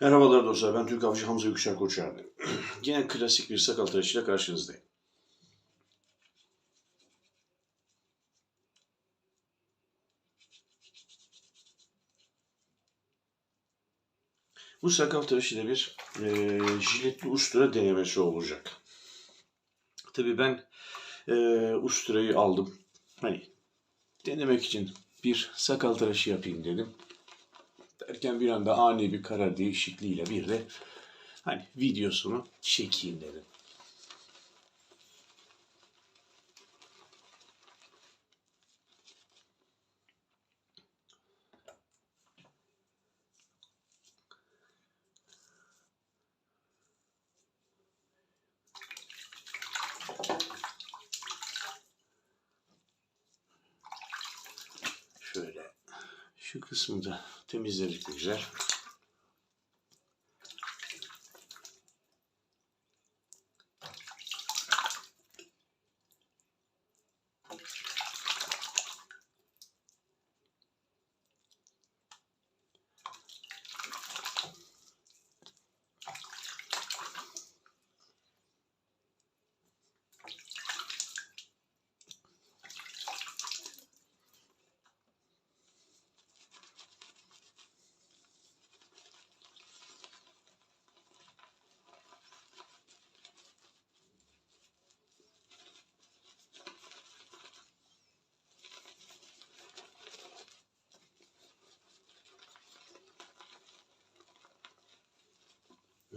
Merhabalar dostlar, ben Türk Avcı Hamza Yüksel Koçerdi. Yine klasik bir sakal tıraşıyla karşınızdayım. Bu sakal tıraşıyla bir e, jiletli ustura denemesi olacak. Tabii ben e, usturayı aldım. Hani denemek için bir sakal tıraşı yapayım dedim. Derken bir anda ani bir karar değişikliğiyle bir de hani videosunu çekeyim dedim. Şöyle şu kısmı da temizledik güzel.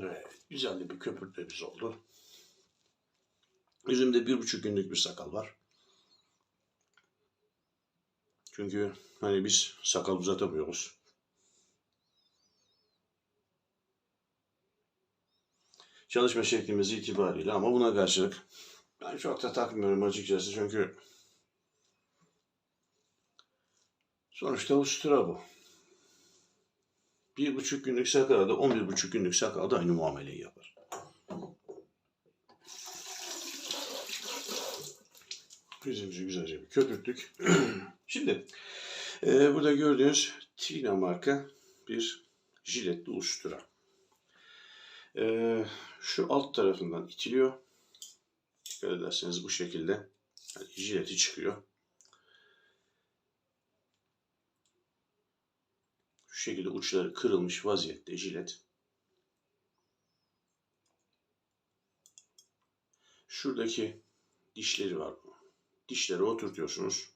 Evet, güzel de bir köpürtmemiz oldu. Yüzümde bir buçuk günlük bir sakal var. Çünkü hani biz sakal uzatamıyoruz. Çalışma şeklimiz itibariyle ama buna karşılık ben çok da takmıyorum açıkçası çünkü sonuçta ustura bu. Bir buçuk günlük sakala da on bir buçuk günlük sakal da aynı muameleyi yapar. Yüzümüzü güzelce bir köpürttük. Şimdi e, burada gördüğünüz Tina marka bir jiletli ustura. E, şu alt tarafından itiliyor. Dikkat ederseniz bu şekilde yani jileti çıkıyor. Şu şekilde uçları kırılmış vaziyette jilet. Şuradaki dişleri var. Dişleri oturtuyorsunuz.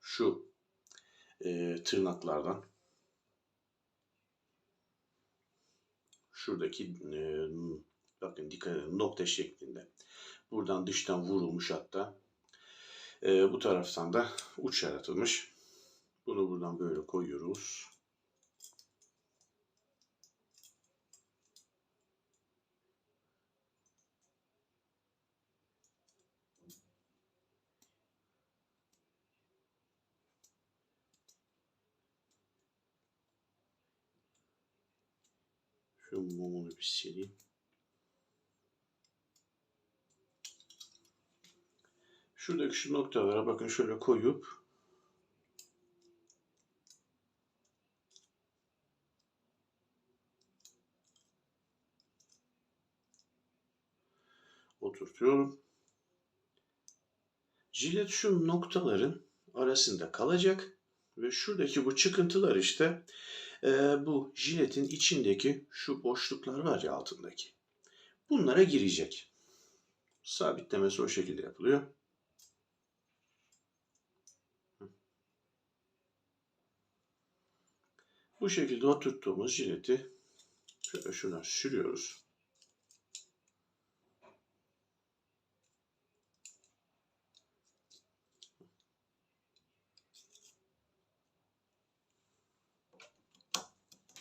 Şu e, tırnaklardan şuradaki e, bakın dikkat edin nokta şeklinde. Buradan dıştan vurulmuş hatta. E, bu taraftan da uç yaratılmış. Bunu buradan böyle koyuyoruz. Şu mumunu bir sileyim. Şuradaki şu noktalara bakın şöyle koyup oturtuyorum. Jilet şu noktaların arasında kalacak ve şuradaki bu çıkıntılar işte e, bu jiletin içindeki şu boşluklar var ya altındaki. Bunlara girecek. Sabitlemesi o şekilde yapılıyor. Bu şekilde oturttuğumuz jileti şöyle şuradan sürüyoruz.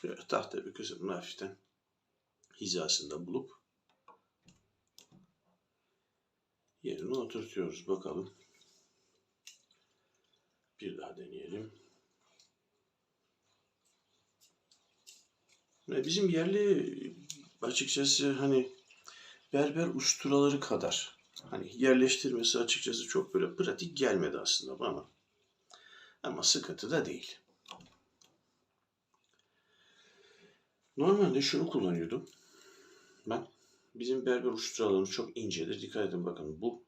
Şöyle tahta bir kısmını hafiften hizasında bulup yerine oturtuyoruz. Bakalım. Bir daha deneyelim. Bizim yerli açıkçası hani berber usturaları kadar hani yerleştirmesi açıkçası çok böyle pratik gelmedi aslında bana. Ama sıkıntı da değil. Normalde şunu kullanıyordum. Ben bizim berber uçturalarımız çok incedir. Dikkat edin bakın bu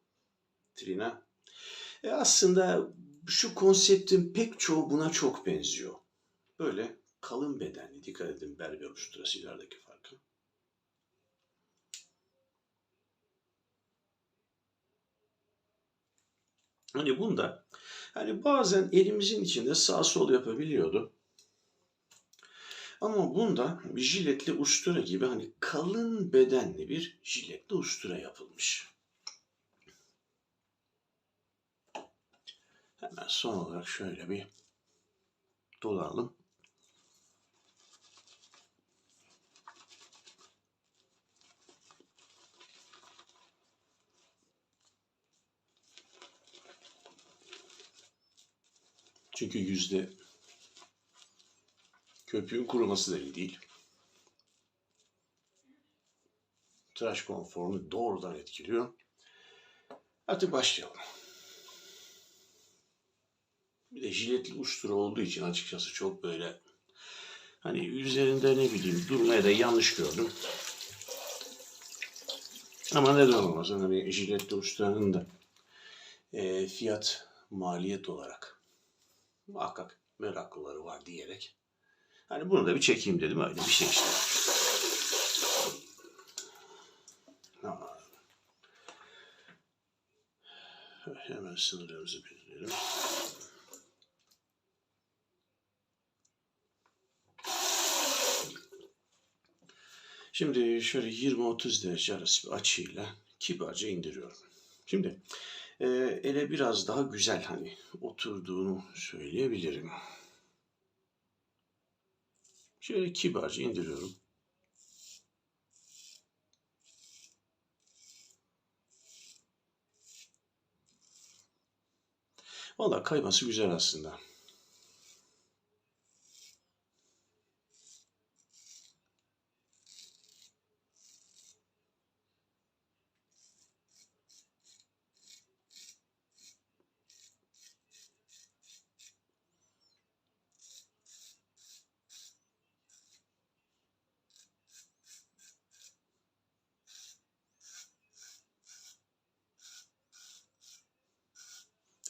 trina. E aslında şu konseptin pek çoğu buna çok benziyor. Böyle kalın bedenli. Dikkat edin berber uçturasılardaki farkı. Hani bunda hani bazen elimizin içinde sağ sol yapabiliyordu. Ama bunda bir jiletli ustura gibi hani kalın bedenli bir jiletli ustura yapılmış. Hemen son olarak şöyle bir dolalım. Çünkü yüzde köpüğün kuruması da iyi değil. Tıraş konforunu doğrudan etkiliyor. Artık başlayalım. Bir de jiletli ustura olduğu için açıkçası çok böyle hani üzerinde ne bileyim durmaya da yanlış gördüm. Ama neden olmasın hani jiletli usturanın da e, fiyat maliyet olarak muhakkak meraklıları var diyerek hani bunu da bir çekeyim dedim öyle bir şey işte. Hemen sınırlarımızı belirleyelim. Şimdi şöyle 20-30 derece arası bir açıyla kibarca indiriyorum. Şimdi e, ele biraz daha güzel hani oturduğunu söyleyebilirim. Şöyle kibarca indiriyorum. Valla kayması güzel aslında.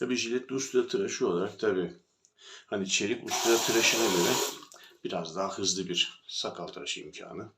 Tabii jiletli ustura tıraşı olarak tabii hani çelik ustura tıraşına göre biraz daha hızlı bir sakal tıraşı imkanı.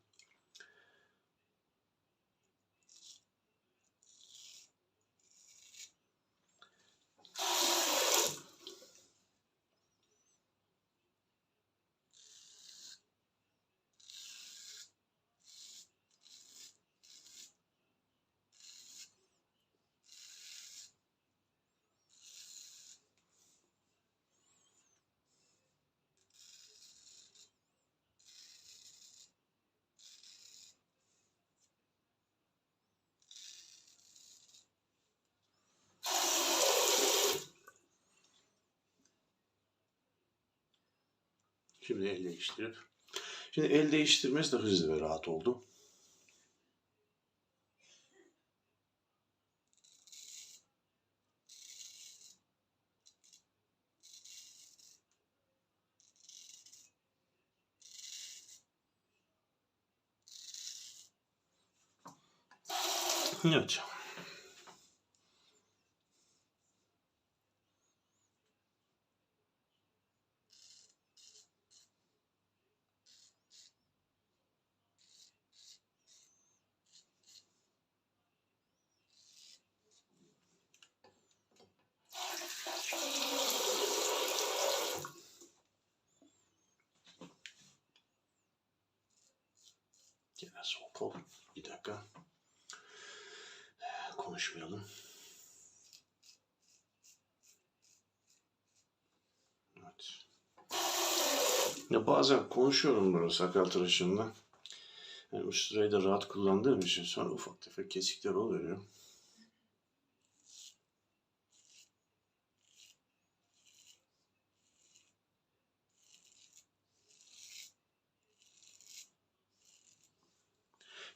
Şimdi el değiştirip. Şimdi el değiştirmesi de hızlı ve rahat oldu. Evet. Gene sol kol. Bir dakika. Konuşmayalım. Evet. Ya bazen konuşuyorum böyle sakal tıraşında. Yani bu sırayı da rahat kullandığım için sonra ufak tefek kesikler oluyor.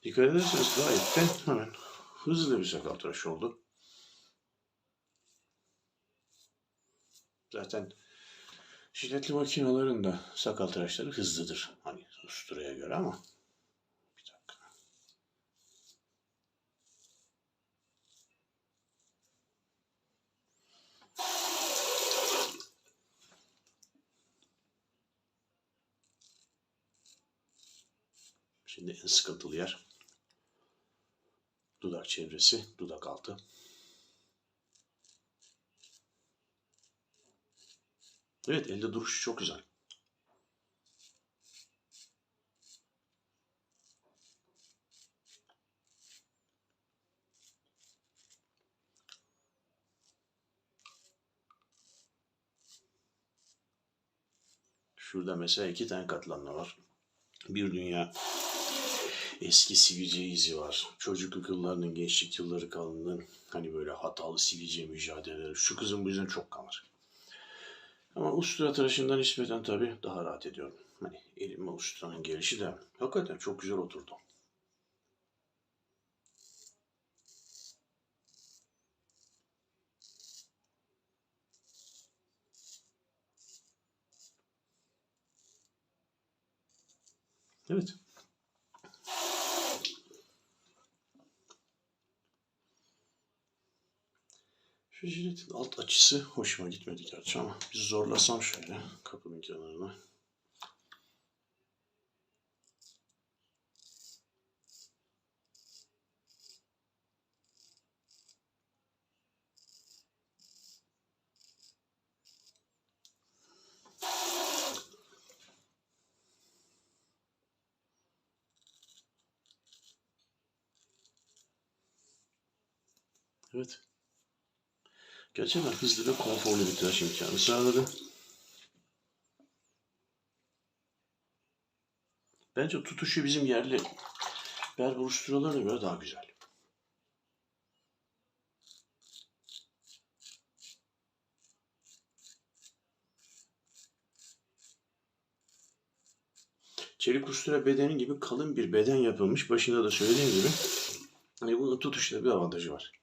Dikkat ederseniz gayet de hemen hızlı bir sakal tıraşı oldu. Zaten Jiletli makinelerin de sakal tıraşları hızlıdır. Hani usturaya göre ama. Bir dakika. Şimdi en sıkıntılı yer. Dudak çevresi, dudak altı. Evet elde duruşu çok güzel. Şurada mesela iki tane katlanma var. Bir dünya eski sivilce izi var. Çocukluk yıllarının, gençlik yılları kalının hani böyle hatalı sivilce mücadeleleri. Şu kızın bu yüzden çok kalır. Ama ustura tıraşından nispeten tabii daha rahat ediyorum. Hani elime usturanın gelişi de hakikaten çok güzel oturdu. Evet. Jiletin alt açısı hoşuma gitmedi gerçi ama bir zorlasam şöyle kapının kenarına. Evet. Gerçekten hızlı ve konforlu bir tıraş imkanı sağladı. Bence tutuşu bizim yerli berber usturalığına göre daha güzel. Çelik ustura bedeni gibi kalın bir beden yapılmış. Başında da söylediğim gibi hani bunun tutuşta bir avantajı var.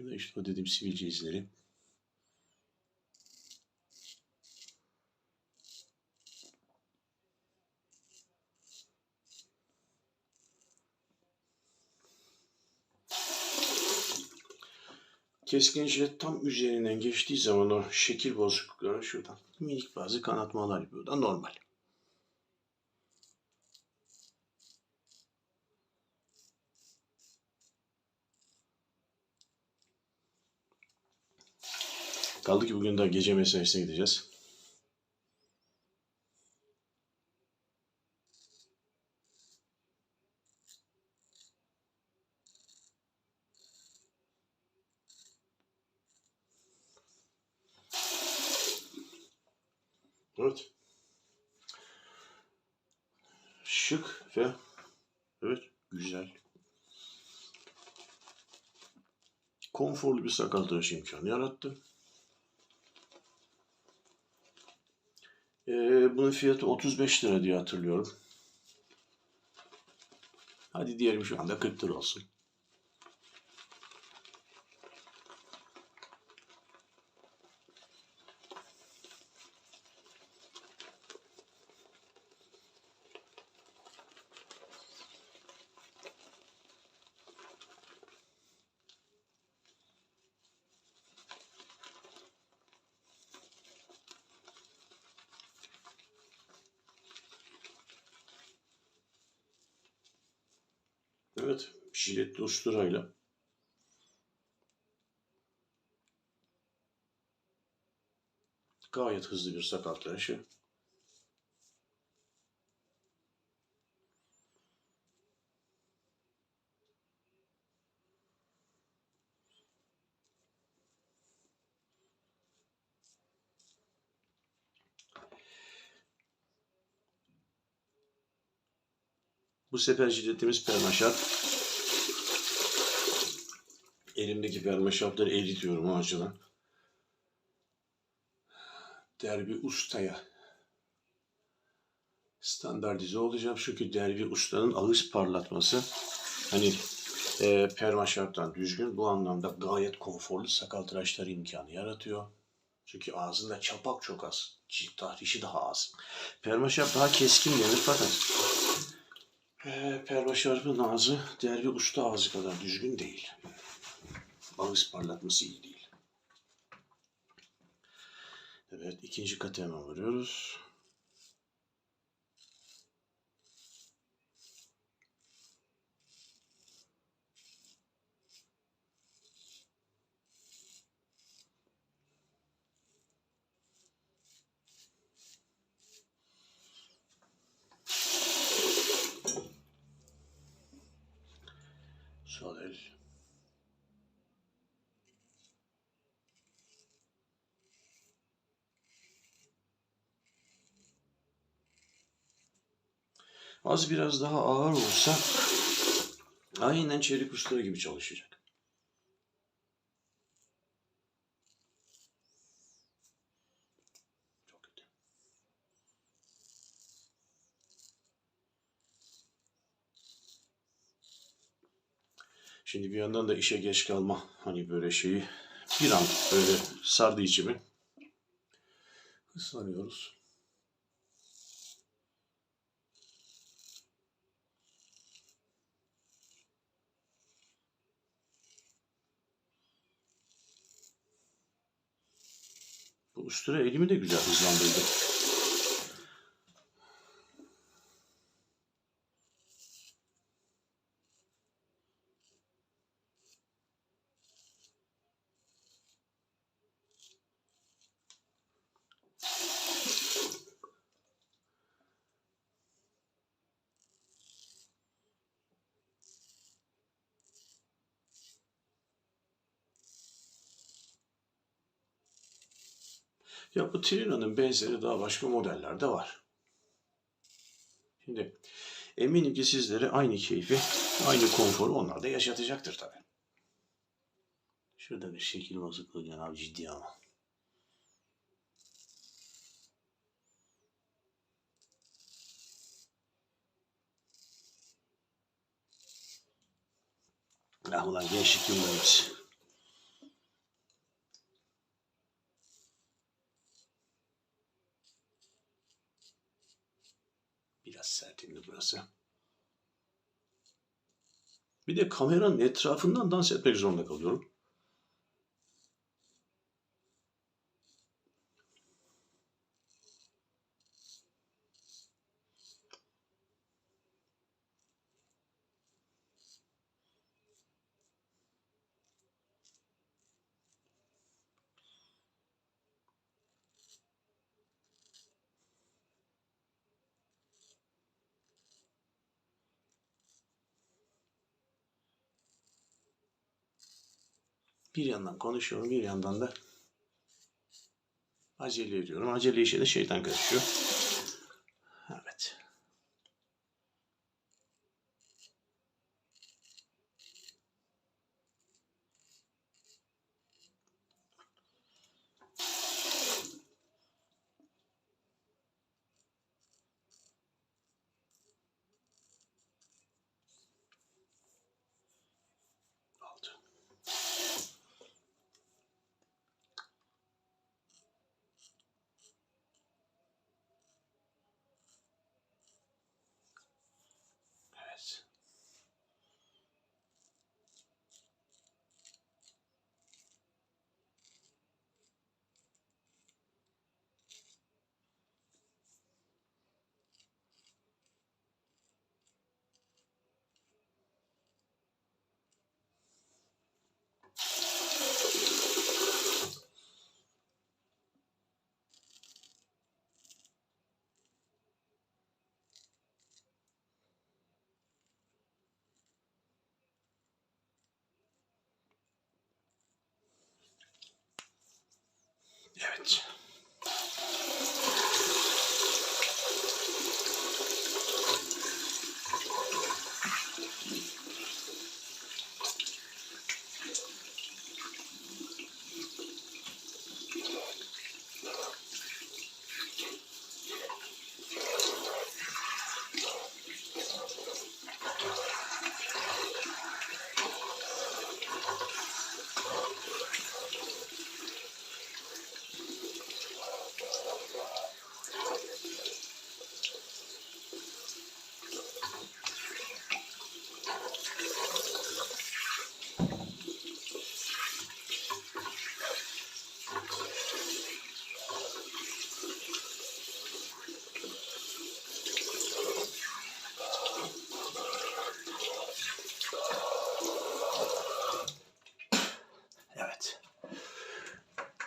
Şurada işte o dediğim sivilce izleri. Keskin jilet tam üzerinden geçtiği zaman o şekil bozuklukları şuradan minik bazı kanatmalar yapıyor. da normal. Kaldı ki bugün daha gece mesaisine gideceğiz. Evet. Şık ve evet güzel. Konforlu bir sakal tıraşı imkanı yarattı. Ee, bunun fiyatı 35 lira diye hatırlıyorum. Hadi diyelim şu anda 40 lira olsun. Evet, jiletli usturayla gayet hızlı bir sakal sefer jiletimiz permaşat. Elimdeki permaşapları eritiyorum açıdan. Derbi ustaya standartize olacağım. Çünkü derbi ustanın ağız parlatması hani e, permaşaptan düzgün bu anlamda gayet konforlu sakal tıraşları imkanı yaratıyor. Çünkü ağzında çapak çok az. Tahrişi daha az. Permaşarp daha keskin gelir fakat ee, permaşarpın ağzı derbi usta ağzı kadar düzgün değil. Ağız parlatması iyi değil. Evet ikinci katı hemen vuruyoruz. Sol el. Az biraz daha ağır olsa aynen çelik usta gibi çalışacak. Çok kötü. Şimdi bir yandan da işe geç kalma hani böyle şeyi bir an böyle sardı içimi. Islanıyoruz. Ustura elimi de güzel hızlandırdı. Ya Trina'nın benzeri daha başka modellerde var. Şimdi eminim ki sizlere aynı keyfi, aynı konforu onlar da yaşatacaktır tabii. Şurada bir şekil bozukluğu yani abi ciddi ama. Ah ulan gençlik yıllarımız. Biraz sertindi burası. Bir de kameranın etrafından dans etmek zorunda kalıyorum. Bir yandan konuşuyorum, bir yandan da acele ediyorum. Acele işe de şeytan karışıyor. Evet. Oldu. Evet. Evet.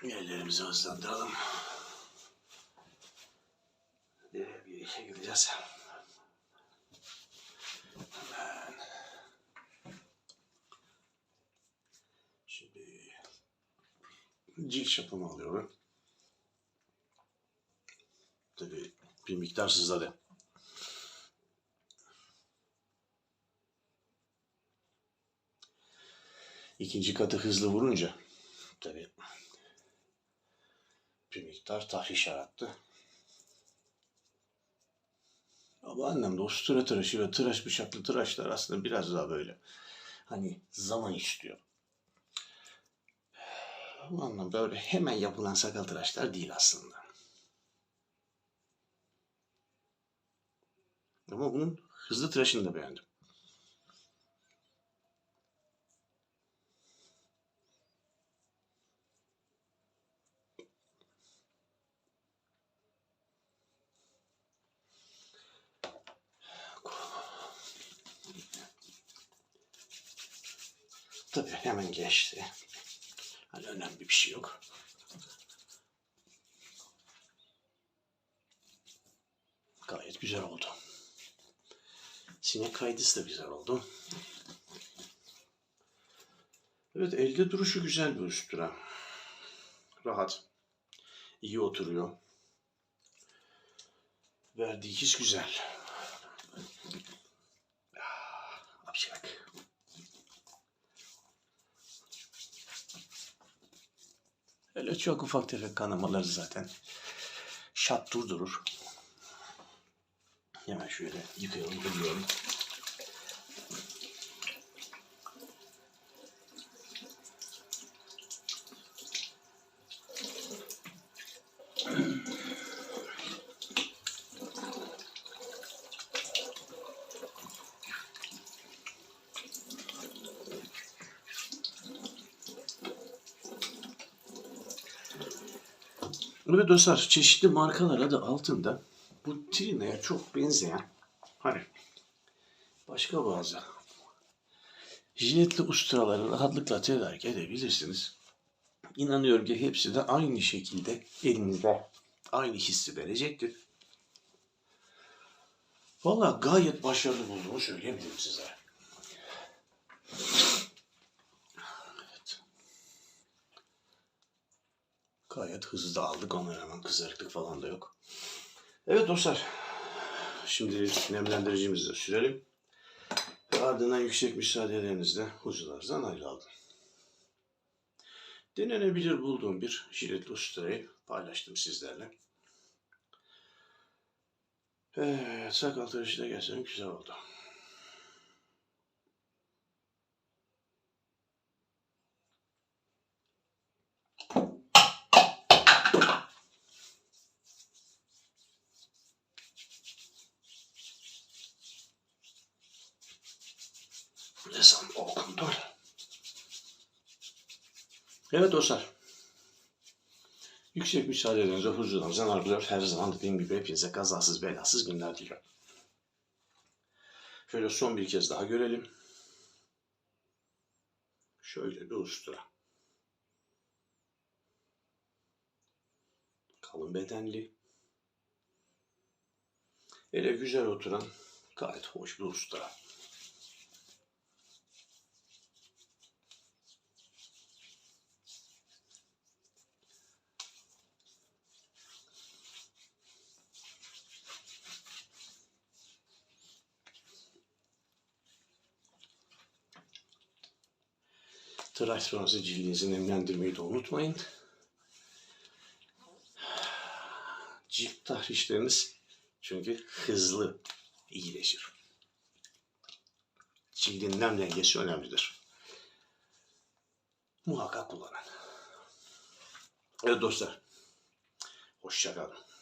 Ellerimizi hızlandıralım. Nereye bir işe gideceğiz? Hemen. Şimdi cilt şapımı alıyorum. Tabii bir miktar sızladı. İkinci katı hızlı vurunca tabii bir miktar tahriş yarattı. Ama anlamda o sıra tıraşı ve tıraş bıçaklı tıraşlar aslında biraz daha böyle hani zaman istiyor. Bu anlamda öyle hemen yapılan sakal tıraşlar değil aslında. Ama bunun hızlı tıraşını da beğendim. Tabii hemen geçti. Hani önemli bir şey yok. Gayet güzel oldu. Sinek kaydısı da güzel oldu. Evet elde duruşu güzel bir ustura. Rahat. iyi oturuyor. Verdiği his güzel. Ah, Apşak. Öyle çok ufak tefek kanamaları zaten şat durdurur. Hemen şöyle yıkayalım, duruyorum. Evet dostlar çeşitli markalar adı altında bu Trina'ya çok benzeyen hani başka bazı jiletli usturaları rahatlıkla tedarik edebilirsiniz. İnanıyorum ki hepsi de aynı şekilde elinizde aynı hissi verecektir. Valla gayet başarılı bulduğumu söyleyebilirim size. Gayet hızlı aldık ona rağmen kızarıklık falan da yok. Evet dostlar. Şimdi nemlendiricimizi de sürelim. Ve ardından yüksek müsaadelerinizle huzurlarınızdan ayrıldım. Denenebilir bulduğum bir jiletli usturayı paylaştım sizlerle. Evet, sakal tıraşı da gerçekten güzel oldu. Evet dostlar. Yüksek müsaadenizle huzurlarınızdan ayrılıyor. Her zaman dediğim gibi hepinize kazasız belasız günler diliyorum. Şöyle son bir kez daha görelim. Şöyle bir ustura. Kalın bedenli. Ele güzel oturan gayet hoş bir ustura. Tıraş sonrası cildinizi nemlendirmeyi de unutmayın. Cilt tahrişleriniz çünkü hızlı iyileşir. Cildin nem dengesi önemlidir. Muhakkak kullanın. Evet dostlar. Hoşçakalın.